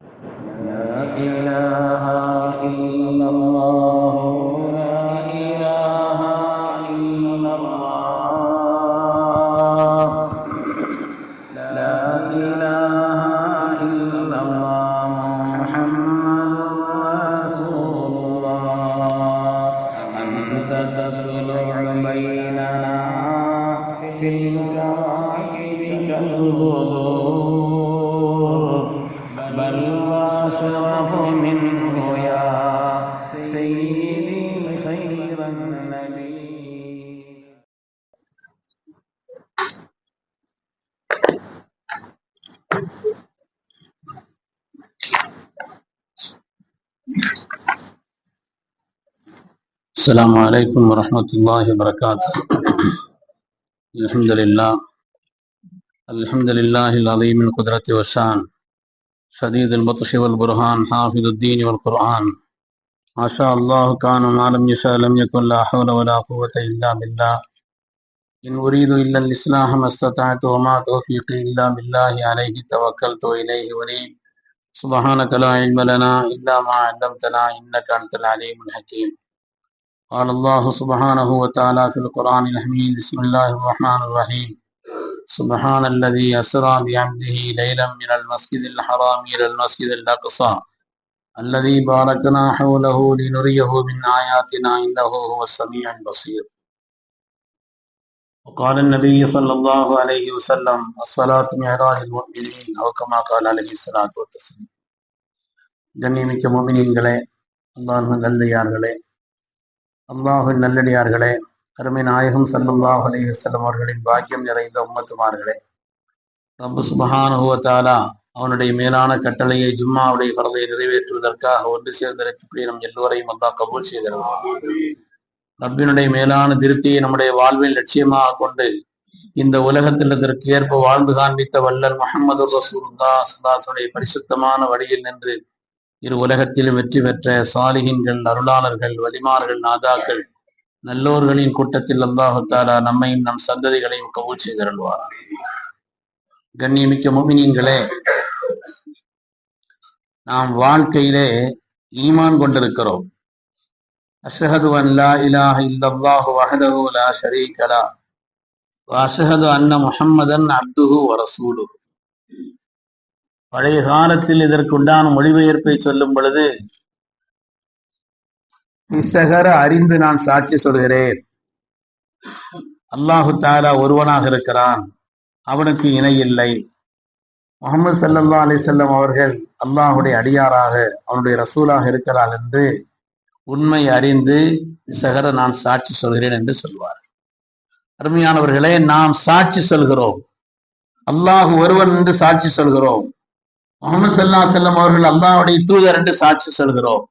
لا إله إلا الله. السلام عليكم ورحمة الله وبركاته. الحمد لله. الحمد لله العظيم القدرة والشان. شديد البطش والبرهان حافظ الدين والقرآن. ما شاء الله كان ما لم يشاء لم يكن لا حول ولا قوة إلا بالله. إن أريد إلا الإصلاح ما استطعت وما توفيقي إلا بالله عليه توكلت وإليه أنيب. سبحانك لا علم لنا إلا ما علمتنا إنك أنت العليم الحكيم. قال الله سبحانه وتعالى في القرآن الحميد بسم الله الرحمن الرحيم. سبحان الذي أسرى بعبده ليلا من المسجد الحرام إلى المسجد الأقصى. الذي باركنا حوله لنريه من آياتنا إنه هو السميع البصير وقال النبي صلى الله عليه وسلم الصلاة معراج المؤمنين أو كما قال عليه الصلاة والتسليم கண்ணியமிக்க மோமினின்களே அல்லாஹ் நல்லடியார்களே அல்லாஹின் நல்லடியார்களே அருமை நாயகம் சல்லல்லாஹு அலைஹி வஸல்லம் அவர்களின் பாக்கியம் நிறைந்த உம்மத்துமார்களே ரப்பு சுபஹானஹு வ தஆலா அவனுடைய மேலான கட்டளையை ஜும்மாவுடைய பரதை நிறைவேற்றுவதற்காக ஒன்று சேர்ந்திருக்கக்கூடிய நம் எல்லோரையும் அல்லாஹ் கபூல் செய்திருவார் ரப்பினுடைய மேலான திருப்தியை நம்முடைய வாழ்வில் லட்சியமாக கொண்டு இந்த உலகத்தில் இதற்கு ஏற்ப வாழ்ந்து காண்பித்த வல்லல் முகமது ரசூலுல்லா சுல்லாசுடைய பரிசுத்தமான வழியில் நின்று இரு உலகத்திலும் வெற்றி பெற்ற சாலிகின்கள் அருளாளர்கள் வலிமார்கள் நாதாக்கள் நல்லோர்களின் கூட்டத்தில் அல்லாஹு நம்மையும் நம் சந்ததிகளையும் கபூல் செய்திருவார் கண்ணியமிக்க முமினியங்களே நாம் வாழ்க்கையிலே ஈமான் கொண்டிருக்கிறோம். அஷ்ஹது அல்லா இலாஹ இல்லல்லாஹு வஹதஹு லா ஷரீகலா அன்ன முஹம்மதன் அப்துஹு வ பழைய காலத்தில் இதற்குண்டான மொழிபெயர்ப்பை சொல்லும் பொழுது நிசகர அறிந்து நான் சாட்சி சொல்கிறேன். அல்லாஹு தாலா ஒருவனாக இருக்கிறான். அவனுக்கு இணை இல்லை. முகமது சல்லல்லா அலிசல்லம் அவர்கள் அல்லாஹுடைய அடியாராக அவனுடைய ரசூலாக இருக்கிறார் என்று உண்மை அறிந்து சகர நான் சாட்சி சொல்கிறேன் என்று சொல்வார். அருமையானவர்களே நாம் சாட்சி சொல்கிறோம். அல்லாஹ் ஒருவன் என்று சாட்சி சொல்கிறோம். முகமது சல்லா செல்லம் அவர்கள் அல்லாஹுடைய தூதர் என்று சாட்சி சொல்கிறோம்.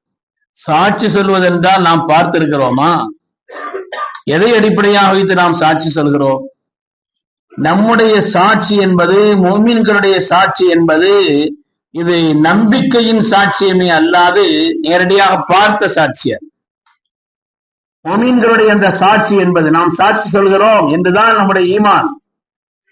சாட்சி சொல்வதென்றால் நாம் பார்த்திருக்கிறோமா? எதை அடிப்படையாக வைத்து நாம் சாட்சி சொல்கிறோம்? நம்முடைய சாட்சி என்பது மோமீன்களுடைய சாட்சி என்பது இது நம்பிக்கையின் சாட்சியமே அல்லாது நேரடியாக பார்த்த சாட்சியம் மோமீன்களுடைய அந்த சாட்சி என்பது நாம் சாட்சி சொல்கிறோம் என்றுதான் நம்முடைய ஈமான்.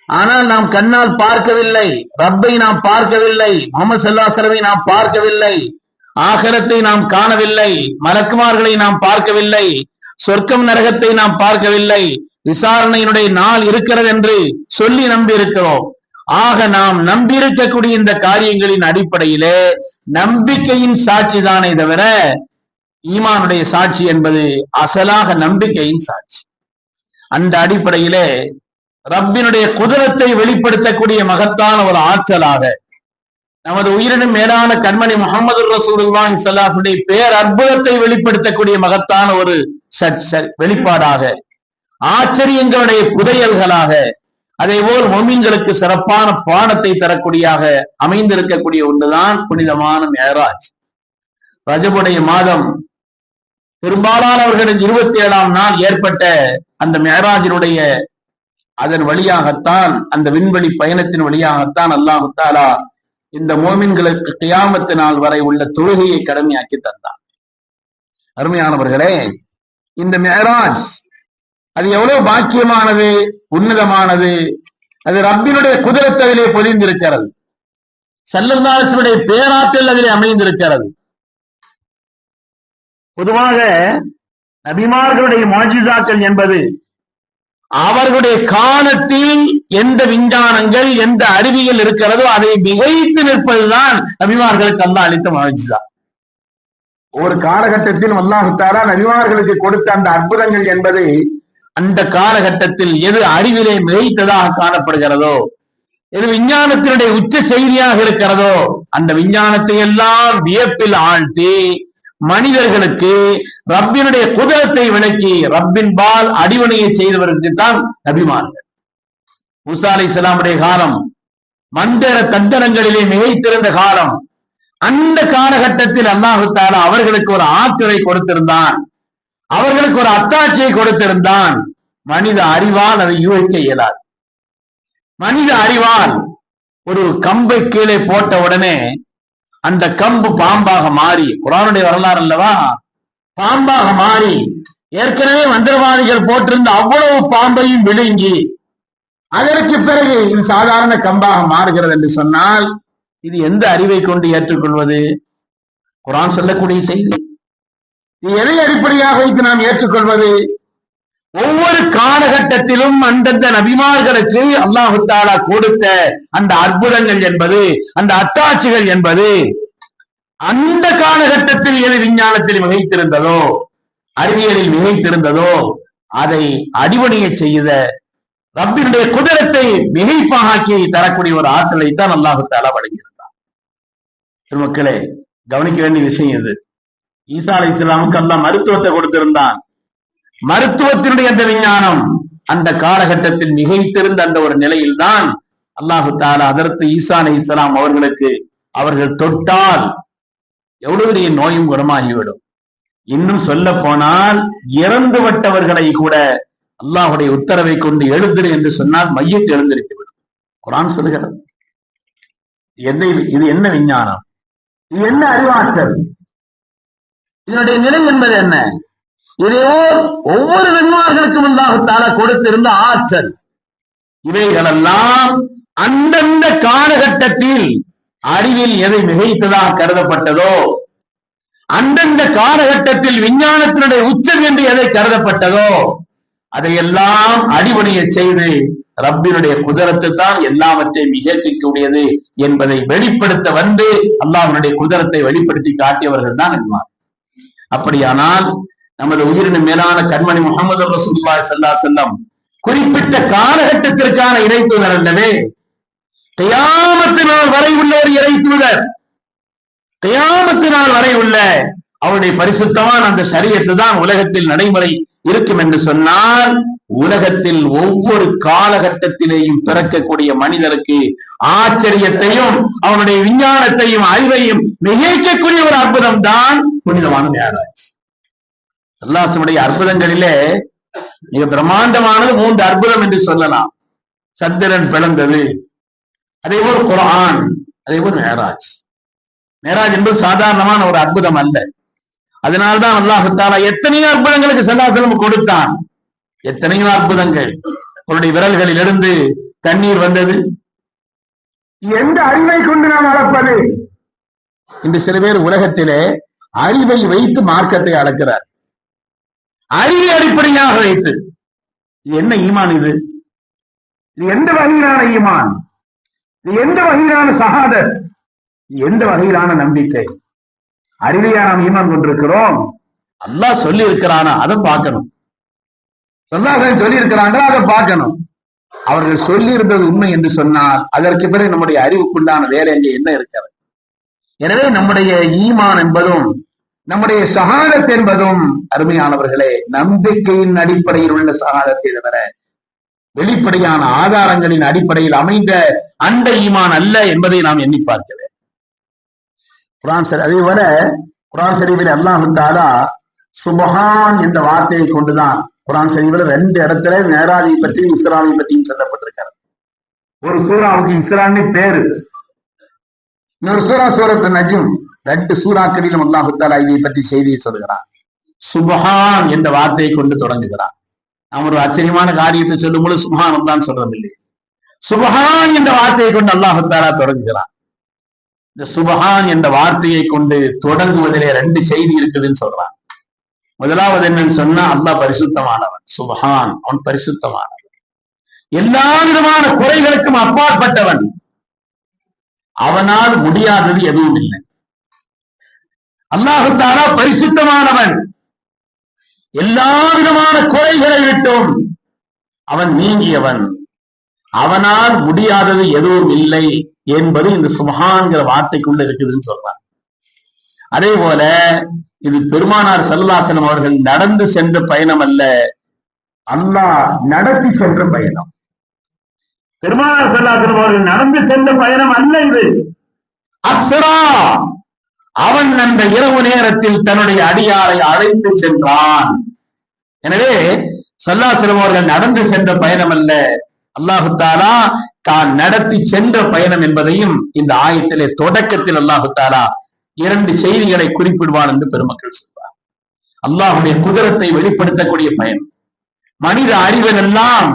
ஆனால் நாம் கண்ணால் பார்க்கவில்லை ரப்பை நாம் பார்க்கவில்லை முகமது நாம் பார்க்கவில்லை ஆகரத்தை நாம் காணவில்லை மலக்குமார்களை நாம் பார்க்கவில்லை சொர்க்கம் நரகத்தை நாம் பார்க்கவில்லை விசாரணையினுடைய நாள் இருக்கிறது என்று சொல்லி நம்பி இருக்கிறோம் ஆக நாம் நம்பியிருக்கக்கூடிய இந்த காரியங்களின் அடிப்படையிலே நம்பிக்கையின் சாட்சி தானே தவிர ஈமானுடைய சாட்சி என்பது அசலாக நம்பிக்கையின் சாட்சி. அந்த அடிப்படையிலே ரப்பினுடைய குதிரத்தை வெளிப்படுத்தக்கூடிய மகத்தான ஒரு ஆற்றலாக நமது உயிரினும் மேலான கண்மணி முகமது ரசூலுல்லாஹி சல்லாஹுடைய பேர் அற்புதத்தை வெளிப்படுத்தக்கூடிய மகத்தான ஒரு வெளிப்பாடாக ஆச்சரியங்களுடைய புதையல்களாக அதே போல் மொமீன்களுக்கு சிறப்பான பாடத்தை தரக்கூடியாக அமைந்திருக்கக்கூடிய ஒன்றுதான் புனிதமான மேராஜ். ரஜபுடைய மாதம் பெரும்பாலானவர்களின் இருபத்தி ஏழாம் நாள் ஏற்பட்ட அந்த மேராஜினுடைய அதன் வழியாகத்தான் அந்த விண்வெளி பயணத்தின் வழியாகத்தான் அல்லாஹு தாலா இந்த மோமின்களுக்கு கியாமத்து நாள் வரை உள்ள தொழுகையை கடமையாக்கி தந்தான். அருமையானவர்களே இந்த மேராஜ் அது எவ்வளவு பாக்கியமானது உன்னதமானது? அது ரப்பினுடைய குதிரத்ததிலே பொதிந்திருக்கிறது. சல்லல்லாசுடைய பேராற்றல் அதிலே அமைந்திருக்கிறது. பொதுவாக நபிமார்களுடைய மாஜிசாக்கள் என்பது அவர்களுடைய காலத்தில் எந்த விஞ்ஞானங்கள் எந்த அறிவியல் இருக்கிறதோ அதை மிகைத்து நிற்பதுதான் நபிமார்களுக்கு அல்லாஹ் அளித்த மாஜிசா ஒரு காலகட்டத்தில் அல்லாஹு தாரா நபிமார்களுக்கு கொடுத்த அந்த அற்புதங்கள் என்பது அந்த காலகட்டத்தில் எது அறிவிலே மிகைத்ததாக காணப்படுகிறதோ எது விஞ்ஞானத்தினுடைய உச்ச செய்தியாக இருக்கிறதோ அந்த விஞ்ஞானத்தை எல்லாம் வியப்பில் ஆழ்த்தி மனிதர்களுக்கு ரப்பினுடைய குதிரத்தை விளக்கி ரப்பின் பால் அடிவணையை செய்தவர்களுக்கு தான் நபிமார்கள் முசா அலி இஸ்லாமுடைய காலம் மந்திர தந்தரங்களிலே மிகைத்திருந்த காலம் அந்த காலகட்டத்தில் அல்லாஹு தாலா அவர்களுக்கு ஒரு ஆற்றலை கொடுத்திருந்தான். அவர்களுக்கு ஒரு அத்தாட்சியை கொடுத்திருந்தான் மனித அறிவால் அதை யூகிக்க இயலாது. மனித அறிவால் ஒரு கம்பை கீழே போட்ட உடனே அந்த கம்பு பாம்பாக மாறி குரானுடைய வரலாறு அல்லவா? பாம்பாக மாறி ஏற்கனவே மந்திரவாதிகள் போட்டிருந்த அவ்வளவு பாம்பையும் விழுங்கி அதற்கு பிறகு இது சாதாரண கம்பாக மாறுகிறது என்று சொன்னால் இது எந்த அறிவை கொண்டு ஏற்றுக்கொள்வது? குரான் சொல்லக்கூடிய செய்தி. எதை அடிப்படையாக வைத்து நாம் ஏற்றுக்கொள்வது? ஒவ்வொரு காலகட்டத்திலும் அந்தந்த நபிமார்களுக்கு அல்லாஹு தாலா கொடுத்த அந்த அற்புதங்கள் என்பது அந்த அத்தாட்சிகள் என்பது அந்த காலகட்டத்தில் எது விஞ்ஞானத்தில் மிகைத்திருந்ததோ அறிவியலில் மிகைத்திருந்ததோ அதை அடிபணிய செய்த ரப்பினுடைய குதிரத்தை மிகைப்பாகி தரக்கூடிய ஒரு ஆற்றலை தான் அல்லாஹு தாலா வழங்கியிருந்தார் மக்களே கவனிக்க வேண்டிய விஷயம் இது. ஈசா அலை இஸ்லாமுக்கு அல்லாஹ் மருத்துவத்தை கொடுத்திருந்தான். மருத்துவத்தினுடைய அந்த விஞ்ஞானம் அந்த காலகட்டத்தில் மிகைத்திருந்த அந்த ஒரு நிலையில் தான் அல்லாஹு தாலா அதற்கு ஈசா அலை இஸ்லாம் அவர்களுக்கு அவர்கள் தொட்டால் எவ்வளவு பெரிய நோயும் குணமாகிவிடும். இன்னும் சொல்ல போனால் இறந்து விட்டவர்களை கூட அல்லாஹுடைய உத்தரவை கொண்டு எழுந்திரு என்று சொன்னால் மையத்தை எழுந்திருத்து விடும் குரான் சொல்லுகிறது. என்ன இது- இது என்ன விஞ்ஞானம்? இது என்ன அறிவாற்றல்? இதனுடைய நிலை என்பது என்ன? இதையோ ஒவ்வொரு வெண்மார்களுக்கும் அல்லாஹுத்தால கொடுத்திருந்த ஆற்றல். இவைகளெல்லாம் அந்தந்த காலகட்டத்தில் அறிவில் எதை மிகைத்ததாக கருதப்பட்டதோ அந்தந்த காலகட்டத்தில் விஞ்ஞானத்தினுடைய உச்சம் என்று எதை கருதப்பட்டதோ அதையெல்லாம் அடிபணிய செய்து ரப்பினுடைய குதிரத்து தான் எல்லாவற்றையும் மிகக்கூடியது என்பதை வெளிப்படுத்த வந்து அல்லாஹனுடைய குதிரத்தை வெளிப்படுத்தி காட்டியவர்கள் தான் என்பார் அப்படியானால் நமது உயிரின மேலான கண்மணி முகமது ரசூல்லாய் சல்லா செல்லம் குறிப்பிட்ட காலகட்டத்திற்கான இறைத்துவர் அல்லவே தயாமத்து நாள் வரை உள்ள ஒரு இறைத்துவர் தயாமத்து நாள் வரை உள்ள அவருடைய பரிசுத்தமான அந்த சரியத்து தான் உலகத்தில் நடைமுறை இருக்கும் என்று சொன்னால் உலகத்தில் ஒவ்வொரு காலகட்டத்திலேயும் பிறக்கக்கூடிய மனிதருக்கு ஆச்சரியத்தையும் அவனுடைய விஞ்ஞானத்தையும் அறிவையும் மிகைக்கக்கூடிய ஒரு அற்புதம் தான் புனிதமான மேராஜ் அல்லாசனுடைய அற்புதங்களிலே மிக பிரம்மாண்டமானது மூன்று அற்புதம் என்று சொல்லலாம். சந்திரன் பிளந்தது அதே போல் குரான் அதே போல் மேராஜ். மேராஜ் என்பது சாதாரணமான ஒரு அற்புதம் அல்ல. அதனால்தான் அல்லாஹு தாலா எத்தனையோ அற்புதங்களுக்கு சல்லாசலம் கொடுத்தான். எத்தனையோ அற்புதங்கள். அவருடைய விரல்களில் இருந்து தண்ணீர் வந்தது. எந்த அறிவை கொண்டு நாம் அளப்பது? இன்று சில பேர் உலகத்திலே அறிவை வைத்து மார்க்கத்தை அளக்கிறார். அறிவை அடிப்படையாக வைத்து. இது என்ன ஈமான் இது? இது எந்த வகையிலான ஈமான்? இது எந்த வகையிலான சகாதத்? இது எந்த வகையிலான நம்பிக்கை? அறிவையா நாம் ஈமான் கொண்டிருக்கிறோம். அல்லாஹ் சொல்லி இருக்கிறானா அதை பார்க்கணும். சொல்லாதான் சொல்லி இருக்கிறாங்களா அதை பார்க்கணும். அவர்கள் சொல்லி இருந்தது உண்மை என்று சொன்னால் அதற்கு பிறகு நம்முடைய அறிவுக்குண்டான வேலை அங்கே என்ன இருக்கிறது? எனவே நம்முடைய ஈமான் என்பதும் நம்முடைய சகாதத் என்பதும் அருமையானவர்களே நம்பிக்கையின் அடிப்படையில் உள்ள சகாதத்தை தவிர வெளிப்படையான ஆதாரங்களின் அடிப்படையில் அமைந்த அந்த ஈமான் அல்ல என்பதை நாம் எண்ணி பார்க்க குரான் சரி அதே போல குரான் ஷரீஃபில் அல்லாஹு தாலா சுபஹான் என்ற வார்த்தையை கொண்டுதான் குரான் ஷரீஃபில் ரெண்டு இடத்துல மேராஜை பற்றியும் இஸ்லாமை பற்றியும் சொல்லப்பட்டிருக்காரு ஒரு சூறாவுக்கு இஸ்ரான்னு பேரு. இன்னொரு சூரா சூரத்து நஜும். ரெண்டு சூறாக்களிலும் அல்லாஹு தாலா இதை பற்றி செய்தியை சொல்கிறான். சுபஹான் என்ற வார்த்தையை கொண்டு தொடங்குகிறான். நாம் ஒரு ஆச்சரியமான காரியத்தை சொல்லும் பொழுது சுபஹான் தான் சொல்றதில்லை. சுபஹான் என்ற வார்த்தையை கொண்டு அல்லாஹு தாலா தொடங்குகிறான். இந்த சுபஹான் என்ற வார்த்தையை கொண்டு தொடங்குவதிலே ரெண்டு செய்தி இருக்குதுன்னு சொல்றான். முதலாவது என்னன்னு சொன்னா அல்லாஹ் பரிசுத்தமானவன். சுபஹான் அவன் பரிசுத்தமானவன். எல்லா விதமான குறைகளுக்கும் அப்பாற்பட்டவன். அவனால் முடியாதது எதுவும் இல்லை. அல்லாஹு தாலா பரிசுத்தமானவன். எல்லா விதமான குறைகளை விட்டும் அவன் நீங்கியவன். அவனால் முடியாதது எதுவும் இல்லை என்பது இந்த சுபஹான்கிற வார்த்தைக்குள்ள இருக்குதுன்னு சொல்றான் அதே போல இது பெருமானார் சல்லாசனம் அவர்கள் நடந்து சென்ற பயணம் அல்ல. அல்லாஹ் நடத்தி சென்ற பயணம். பெருமானார் சல்லாசனம் அவர்கள் நடந்து சென்ற பயணம் அல்ல இது. அஸ்ரா! அவன் அந்த இரவு நேரத்தில் தன்னுடைய அடியாரை அழைத்து சென்றான். எனவே சல்லாசலம் அவர்கள் நடந்து சென்ற பயணம் அல்ல. அல்லாஹு தாலா தான் நடத்தி சென்ற பயணம் என்பதையும் இந்த ஆயத்திலே தொடக்கத்தில் அல்லாஹு தாலா இரண்டு செய்திகளை குறிப்பிடுவான் என்று பெருமக்கள் சொல்வார். அல்லாஹுடைய குதிரத்தை வெளிப்படுத்தக்கூடிய பயணம். மனித அறிவன் எல்லாம்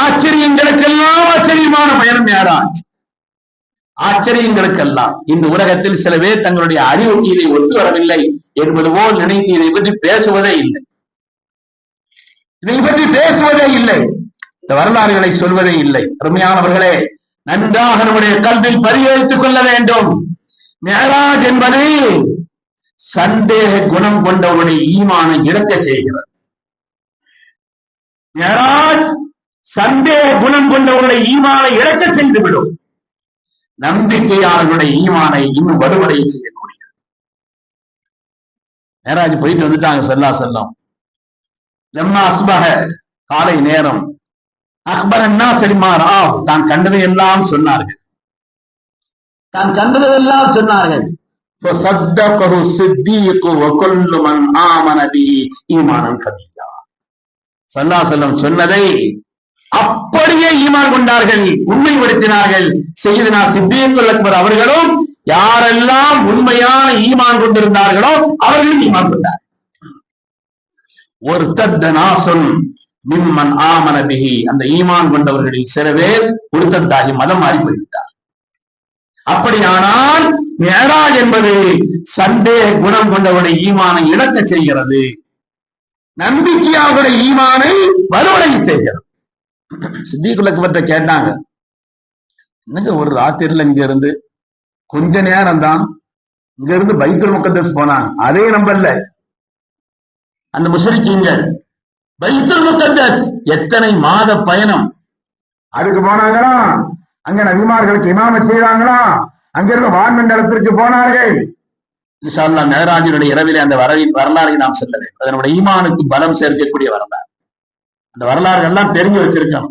ஆச்சரியங்களுக்கெல்லாம் ஆச்சரியமான பயணம் யாராச்சு? ஆச்சரியங்களுக்கெல்லாம். இந்த உலகத்தில் சில பேர் தங்களுடைய அறிவுக்கு இதை ஒத்து வரவில்லை என்பது போல் நினைத்து இதை பற்றி பேசுவதே இல்லை. இதை பற்றி பேசுவதே இல்லை. இந்த வரலாறுகளை சொல்வதே இல்லை. அருமையானவர்களே நன்றாக நம்முடைய கல்வியில் பரிகரித்துக் கொள்ள வேண்டும். மேராஜ் என்பது சந்தேக குணம் கொண்டவனுடைய ஈமானை இழக்க செய்கிறது மேராஜ் சந்தேக குணம் கொண்டவருடைய ஈமானை இழக்க செய்துவிடும். நம்பிக்கையாளர்களுடைய ஈமானை இன்னும் வலுவடைய செய்யக்கூடியது மேராஜ் போயிட்டு வந்துட்டாங்க செல்லா செல்லம். லம்மா அஸ்பக காலை நேரம். அக்பர் அண்ணா சரிமார் ஆ தான் கண்டதை எல்லாம் சொன்னார்கள் தான் கண்டதை எல்லாம் சொன்னார்கள் فصدقه الصديق وكل من آمن به إيمانا كبيرا சல்லா செல்லம் சொன்னதை அப்படியே ஈமான் கொண்டார்கள் உண்மைப்படுத்தினார்கள் செய்தனா சித்தியக்குல் அக்பர் அவர்களும் யாரெல்லாம் உண்மையான ஈமான் கொண்டிருந்தார்களோ அவர்களும் ஈமான் கொண்டார் ஒரு தத்த நாசம் மிம்மன் ஆமன பிஹி. அந்த ஈமான் கொண்டவர்களில் சில பேர் உருத்தத்தாகி மதம் மாறி போய்விட்டார். அப்படியானால் மேராஜ் என்பது சந்தேக குணம் கொண்டவருடைய ஈமானை இழக்க செய்கிறது. நம்பிக்கையாவுடைய ஈமானை வலுவடை செய்கிறது. சித்திகுலக்கு கேட்டாங்க. என்னங்க ஒரு ராத்திரில இங்க இருந்து கொஞ்ச நேரம் தான் இங்க இருந்து பைத்துல் முகத்தஸ் போனாங்க. அதே நம்பர்ல அந்த முஷரிக்கீங்கள் பைத்துல் முகத்தஸ் எத்தனை மாத பயணம்? அதுக்கு போனாங்களா? அங்க நபிமார்களுக்கு இமாம செய்தாங்களா அங்கிருந்து வான்மண்டலத்திற்கு போனார்கள். இன்ஷால்லா மேராஜனுடைய இரவிலே அந்த வரவின் வரலாறை நாம் சொல்ல வேண்டும் அதனுடைய ஈமானுக்கு பலம் சேர்க்கக்கூடிய வரலாறு. அந்த வரலாறு எல்லாம் தெரிஞ்சு வச்சிருக்கோம்.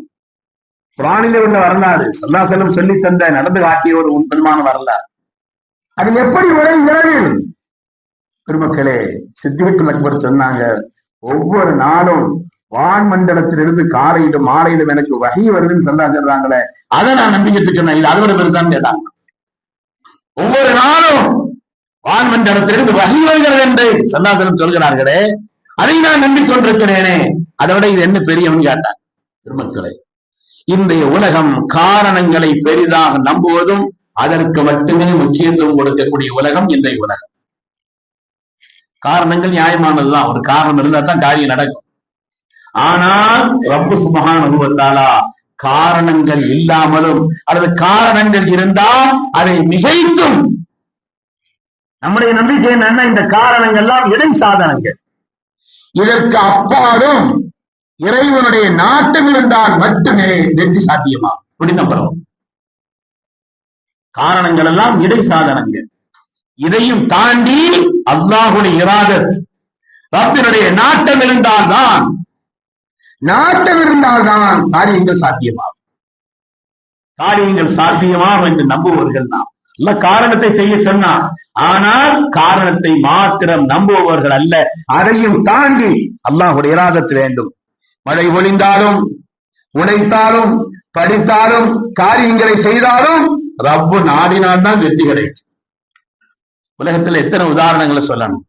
பிராணில உள்ள வரலாறு சல்லா செல்லம் சொல்லி தந்த நடந்து காட்டிய ஒரு உண்மையான வரலாறு. அது எப்படி விளைகிறது பெருமக்களே சித்திகுல் அக்பர் சொன்னாங்க ஒவ்வொரு நாளும் வான் மண்டலத்திலிருந்து காலையிலும் மாலையிலும் எனக்கு வகை வருதுன்னு சொல்லா சொல்றாங்களே அதை நான் நம்பிக்கிட்டு இருக்கேன். இது அதோட பெருசான்னு கேட்டாங்க. ஒவ்வொரு நாளும் வான் மண்டலத்திலிருந்து வகை வருகிறது என்று சன்னாதனம் சொல்கிறார்களே அதை நான் நம்பிக்கொண்டிருக்கிறேனே. அதை விட இது என்ன பெரியவன் கேட்டான் பெருமக்களே இன்றைய உலகம் காரணங்களை பெரிதாக நம்புவதும் அதற்கு மட்டுமே முக்கியத்துவம் கொடுக்கக்கூடிய உலகம் இன்றைய உலகம். காரணங்கள் நியாயமானதுதான். ஒரு காரணம் இருந்தா தான் காரியம் நடக்கும். ஆனால் ரப்பு சுபகான காரணங்கள் இல்லாமலும் அல்லது காரணங்கள் இருந்தால் அதை மிகைத்தும் நம்முடைய நம்பிக்கை என்னன்னா இந்த காரணங்கள்லாம் இடை சாதனங்கள். இதற்கு அப்பாலும் இறைவனுடைய நாட்டம் இருந்தால் மட்டுமே வெற்றி சாத்தியமா புரிந்த நம்புறோம் காரணங்கள் எல்லாம் இடை சாதனங்கள். இதையும் தாண்டி அல்லாஹுடைய இராதத். ரப்பினுடைய நாட்டம் இருந்தால்தான் நாட்டம் இருந்தால்தான் காரியங்கள் சாத்தியமாகும். காரியங்கள் சாத்தியமாகும் என்று நம்புவர்கள் நாம். அல்ல காரணத்தை செய்ய சொன்னார் ஆனால் காரணத்தை மாத்திரம் நம்புபவர்கள் அல்ல. அதையும் தாண்டி அல்லாஹுடைய இராதத்து வேண்டும். மழை ஒளிந்தாலும் உழைத்தாலும் படித்தாலும் காரியங்களை செய்தாலும் ரப்பு நாடினால் தான் வெற்றி கிடைக்கும். உலகத்தில் எத்தனை உதாரணங்களை சொல்லணும்?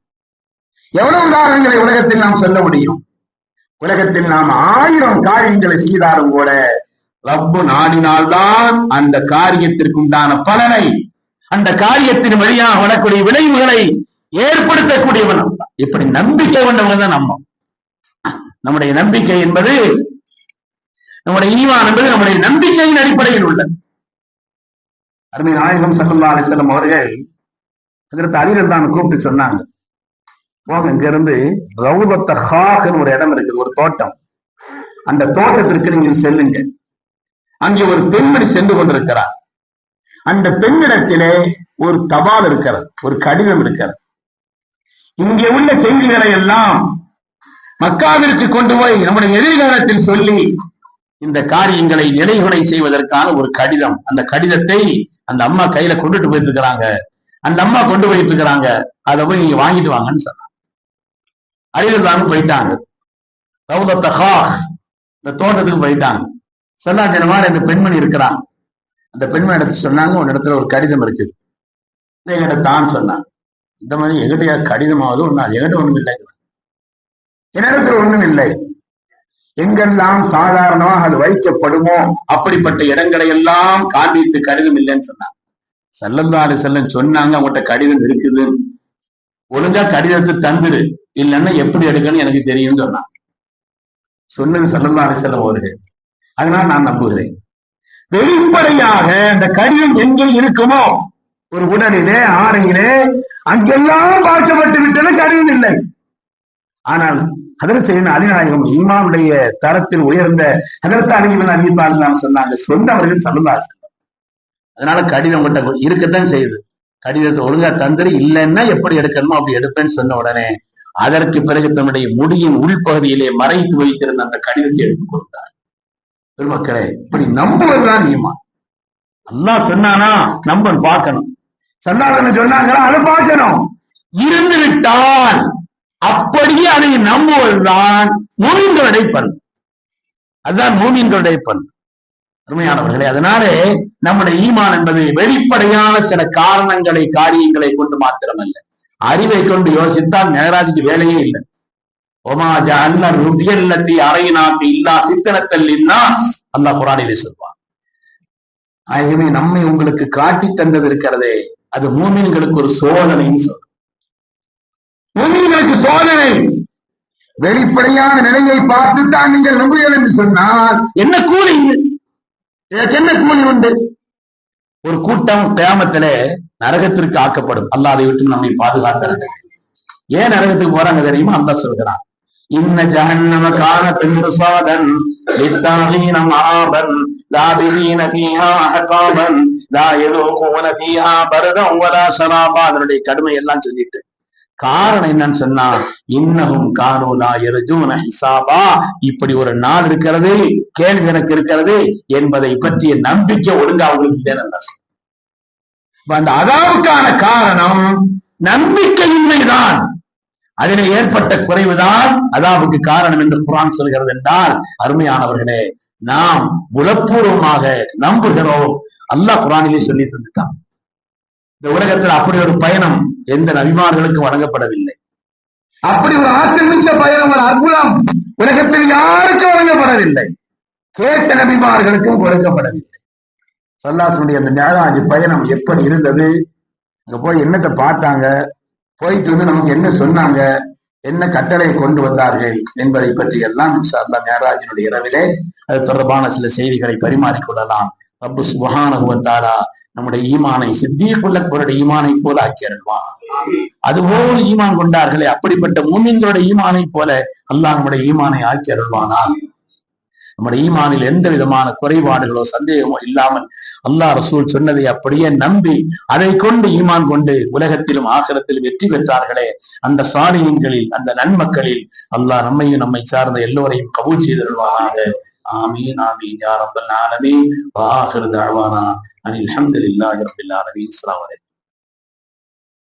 எவ்வளவு உதாரணங்களை உலகத்தில் நாம் சொல்ல முடியும்? உலகத்தில் நாம் ஆயிரம் காரியங்களை செய்தாலும் கூட ரப்பு நாடினால்தான் அந்த காரியத்திற்கு உண்டான பலனை அந்த காரியத்தின் வழியாக வரக்கூடிய விளைவுகளை ஏற்படுத்தக்கூடியவன். இப்படி நம்பிக்கை கொண்டவங்க தான் நம்ம. நம்முடைய நம்பிக்கை என்பது நம்முடைய ஈமான் என்பது நம்முடைய நம்பிக்கையின் அடிப்படையில் உள்ளது. அருமை நாயகம் சல்லா அலிசல்லம் அவர்கள் அங்கிருந்து அறிஞர் தான் கூப்பிட்டு சொன்னாங்க. போங்க இங்க இருந்து ரவுதத்த ஹாக்னு ஒரு இடம் இருக்குது ஒரு தோட்டம். அந்த தோட்டத்திற்கு நீங்கள் செல்லுங்க. அங்கே ஒரு பெண்மணி சென்று கொண்டிருக்கிறார். அந்த பெண்ணிடத்திலே ஒரு தபால் இருக்கிறது ஒரு கடிதம் இருக்கிறது. இங்கே உள்ள செய்திகளை எல்லாம் மக்காவிற்கு கொண்டு போய் நம்முடைய எதிர்காலத்தில் சொல்லி இந்த காரியங்களை நிலைகுலை செய்வதற்கான ஒரு கடிதம். அந்த கடிதத்தை அந்த அம்மா கையில கொண்டுட்டு போயிட்டு இருக்கிறாங்க. அந்த அம்மா கொண்டு போயிட்டு இருக்கிறாங்க. அதை போய் நீங்க வாங்கிட்டு வாங்கன்னு சொன்னாங்க. அழிவுதான் போயிட்டாங்க. இந்த தோட்டத்துக்கு போயிட்டாங்க. சொன்னா இந்த பெண்மணி இருக்கிறான். அந்த பெண்மணி எடுத்து சொன்னாங்க ஒரு இடத்துல ஒரு கடிதம் இருக்குது. என்கிட்ட தான் சொன்னான். இந்த மாதிரி எங்கிட்ட கடிதமாவது ஒண்ணு அது எங்கிட்ட ஒண்ணும் இல்லை. இடத்துல ஒண்ணும் இல்லை. எங்கெல்லாம் சாதாரணமாக அது வைக்கப்படுமோ அப்படிப்பட்ட இடங்களை எல்லாம் காண்பித்து கடிதம் இல்லைன்னு சொன்னாங்க. செல்லந்தாடு செல்லம் சொன்னாங்க அவங்ககிட்ட கடிதம் இருக்குது. ஒழுங்கா கடிதத்தை தந்துரு. இல்லைன்னா எப்படி எடுக்கணும்னு எனக்கு தெரியும்னு சொன்னாங்க. சொன்னது செல்லந்தாடு செல்லம் அவர்கள் அதனால நான் நம்புகிறேன். வெளிப்படையாக அந்த கடிதம் எங்கே இருக்குமோ ஒரு உடலிலே ஆறையிலே அங்கெல்லாம் பார்க்கப்பட்டு விட்டது கடிதம் இல்லை. ஆனால் ஹதரத் செய்யணும் அதிநாயகம் இமாவுடைய தரத்தில் உயர்ந்த அதற்கு அறிஞர் அறிவிப்பார் சொன்னாங்க. சொன்னவர்கள் சல்லல்லாஹு அதனால கடிதம் உங்கள்கிட்ட இருக்கத்தான் செய்யுது. கடிதத்தை ஒழுங்கா தந்துரு இல்லைன்னா எப்படி எடுக்கணுமோ அப்படி எடுப்பேன்னு சொன்ன உடனே அதற்கு பிறகு தன்னுடைய முடியின் உள்பகுதியிலே மறைத்து வைத்திருந்த அந்த கடிதத்தை எடுத்துக் கொடுத்தார். பெருமக்களே இப்படி நம்புவதுதான் ஈமான். அல்லாஹ் சொன்னானா நம்ப பார்க்கணும். சொன்னாங்கன்னு சொன்னாங்களா அதை பார்க்கணும். இருந்து விட்டால் அப்படியே அதை நம்புவதுதான் மூமின்களுடைய பண் அதுதான் மூமின்களுடைய பண்பு. அருமையானவர்களே அதனாலே நம்முடைய ஈமான் என்பது வெளிப்படையான சில காரணங்களை காரியங்களை கொண்டு மாத்திரமல்ல. அறிவை கொண்டு யோசித்தால் மேராஜுக்கு வேலையே இல்லை. ஒமாஜ அன்னர் அறை நாட்டு இல்லா சித்தனத்தல் இன்னா அல்லாஹ் குரானிலே சொல்வான். ஆகவே நம்மை உங்களுக்கு காட்டி தந்தது இருக்கிறதே அது மூமின்களுக்கு ஒரு சோதனைன்னு சொல்றோம். மூமின்களுக்கு சோதனை. வெளிப்படையான நிலையை பார்த்துத்தான் நீங்கள் நம்புகிறேன் என்று சொன்னால் என்ன கூலிங்க இதற்கு என்ன கூலி உண்டு? ஒரு கூட்டம் கியாமத்திலே நரகத்திற்கு ஆக்கப்படும். அல்லாஹ் அதை விட்டு நம்மை பாதுகாக்கிறது ஏன் நரகத்துக்கு போறாங்க தெரியுமா? அல்லாஹ் சொல்கிறான். இன்ன ஜஹன்னம கான பின்சாதன் லித்தாஹீன மஆபன் லாபிதீன ஃபீஹா அஹகாபன் லா யதுகூன ஃபீஹா பரதன் வலா ஷராபா அதனுடைய கடுமை எல்லாம் சொல்லிட்டு காரணம் என்னன்னு சொன்னா இன்னகும் காணோதா எருஜூன ஹிசாபா. இப்படி ஒரு நாள் இருக்கிறது கேள்வி எனக்கு இருக்கிறது என்பதை பற்றிய நம்பிக்கை ஒழுங்கா அவங்களுக்கு இல்லைன்னு அந்த அதாவுக்கான காரணம் நம்பிக்கையின்மைதான். அதில் ஏற்பட்ட குறைவுதான் அதாவுக்கு காரணம் என்று குரான் சொல்கிறது என்றால் அருமையானவர்களே நாம் உளப்பூர்வமாக நம்புகிறோம். அல்லாஹ் குரானிலே சொல்லி தந்துட்டான் இந்த உலகத்தில் அப்படி ஒரு பயணம் எந்த நபிமார்களுக்கும் வழங்கப்படவில்லை. அப்படி ஒரு ஆற்றல் மிக்க பயணம் ஒரு அற்புதம் உலகத்தில் யாருக்கும் வழங்கப்படவில்லை. கேட்ட நபிமார்களுக்கும் கொடுக்கப்படவில்லை. சல்லாசனுடைய அந்த மேலாஜ் பயணம் எப்படி இருந்தது? அங்க போய் என்னத்தை பார்த்தாங்க? போயிட்டு வந்து நமக்கு என்ன சொன்னாங்க? என்ன கட்டளை கொண்டு வந்தார்கள் என்பதை பற்றி எல்லாம் அல்லா மேராஜினுடைய இரவிலே அது தொடர்பான சில செய்திகளை பரிமாறிக்கொள்ளலாம் ரப்பு சுபஹானகுவத்தாரா நம்முடைய ஈமானை சித்தியக்குள்ளவருடைய ஈமானை போல ஆக்கி அருள்வான் அதுபோல் ஈமான் கொண்டார்களே அப்படிப்பட்ட மூமின்களுடைய ஈமானை போல அல்லாஹ் நம்முடைய ஈமானை ஆக்கி அருள்வானால் நம்முடைய ஈமானில் எந்த விதமான குறைபாடுகளோ சந்தேகமோ இல்லாமல் அல்லாஹ் ரசூல் சொன்னதை அப்படியே நம்பி அதை கொண்டு ஈமான் கொண்டு உலகத்திலும் ஆகலத்திலும் வெற்றி பெற்றார்களே அந்த சாலியங்களில் அந்த நன்மக்களில் அல்லாஹ் நம்மையும் நம்மை சார்ந்த எல்லோரையும் கபூல் செய்திருவானாக آمين آمين. يا رب العالمين. وآخر دعوانا أن الحمد لله رب العالمين. السلام عليكم.